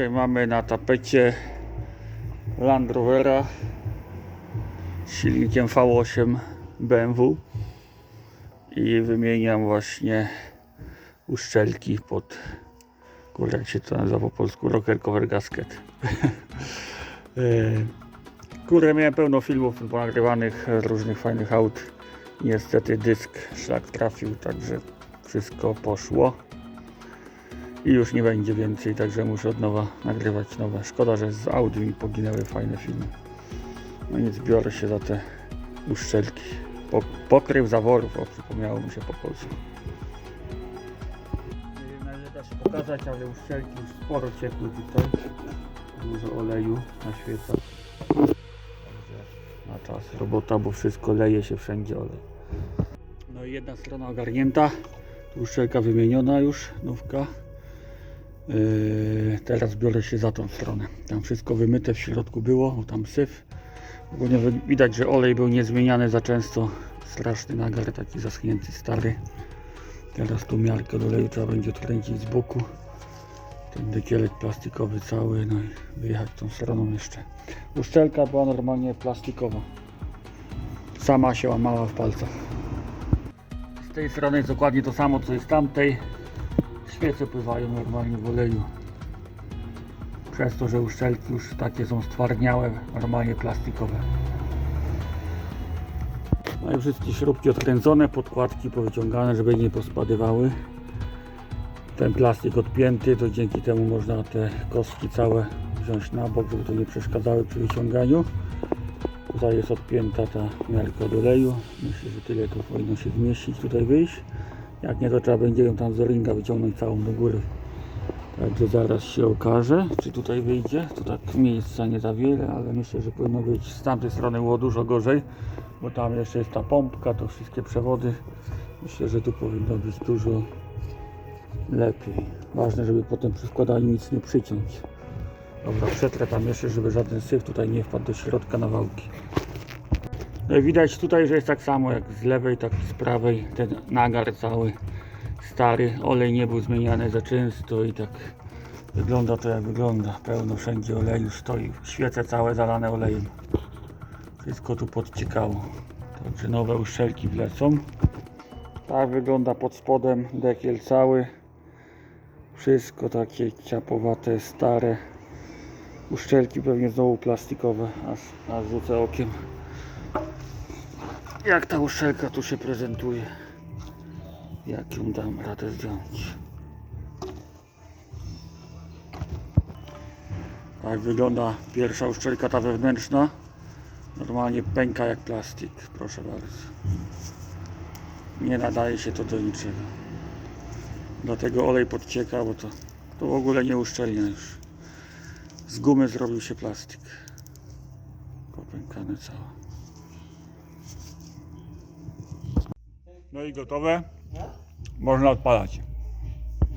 Dzisiaj mamy na tapecie Land Rovera z silnikiem V8 BMW i wymieniam właśnie uszczelki pod kurde jak się to nazywa po polsku rocker cover gasket. E, kurde miałem pełno filmów ponagrywanych różnych fajnych aut. Niestety dysk szlak trafił także wszystko poszło i już nie będzie więcej, także muszę od nowa nagrywać nowe. Szkoda, że z Audi mi poginęły fajne filmy. No nic, biorę się za te uszczelki. Po, pokryw zaworów, o przypomniało mi się po polsku. Nie wiem na ile da się pokazać, ale uszczelki już sporo ciekły tutaj. Dużo oleju na. Także na czas robota, bo wszystko leje się wszędzie olej. No i jedna strona ogarnięta. Tu uszczelka wymieniona już, nówka. Yy, teraz biorę się za tą stronę. Tam wszystko wymyte w środku było, tam syf. Ogólnie wi- widać, że olej był niezmieniany za często. Straszny nagar, taki zaschnięty, stary. Teraz tu miarkę do oleju trzeba będzie odkręcić z boku. Ten dekielek plastikowy cały, no i wyjechać tą stroną jeszcze. Uszczelka była normalnie plastikowa. Sama się łamała w palcach. Z tej strony jest dokładnie to samo co i z tamtej. Świece pływają normalnie w oleju. Przez to, że uszczelki już takie są stwardniałe, normalnie plastikowe. No i wszystkie śrubki odkręcone, podkładki powyciągane, żeby nie pospadywały. Ten plastik odpięty, to dzięki temu można te kostki całe wziąć na bok, żeby to nie przeszkadzały przy wyciąganiu. Tutaj jest odpięta ta miarka od oleju. Myślę, że tyle to powinno się zmieścić, tutaj wyjść. Jak nie, to trzeba będzie ją tam z ringa wyciągnąć całą do góry. Także zaraz się okaże, czy tutaj wyjdzie. Tu tak miejsca nie za wiele, ale myślę, że powinno być z tamtej strony było dużo gorzej, bo tam jeszcze jest ta pompka, to wszystkie przewody. Myślę, że tu powinno być dużo lepiej. Ważne, żeby potem przy wkładaniu nic nie przyciąć. Dobra, przetrę tam jeszcze, żeby żaden syf tutaj nie wpadł do środka na wałki. Widać tutaj, że jest tak samo jak z lewej, tak z prawej. Ten nagar cały stary, olej nie był zmieniany za często i tak wygląda to jak wygląda. Pełno wszędzie oleju stoi, świece całe zalane olejem. Wszystko tu podciekało. Także nowe uszczelki wlecą. Tak wygląda pod spodem dekiel cały. Wszystko takie ciapowate, stare. Uszczelki pewnie znowu plastikowe, aż, aż rzucę okiem jak ta uszczelka tu się prezentuje. Jak ją dam radę zdjąć. Tak wygląda pierwsza uszczelka, ta wewnętrzna. Normalnie pęka jak plastik, proszę bardzo. Nie nadaje się to do niczego. Dlatego olej podcieka, bo to, to w ogóle nie uszczelnia już. Z gumy zrobił się plastik. Popękane całe. No i gotowe. Można odpalać.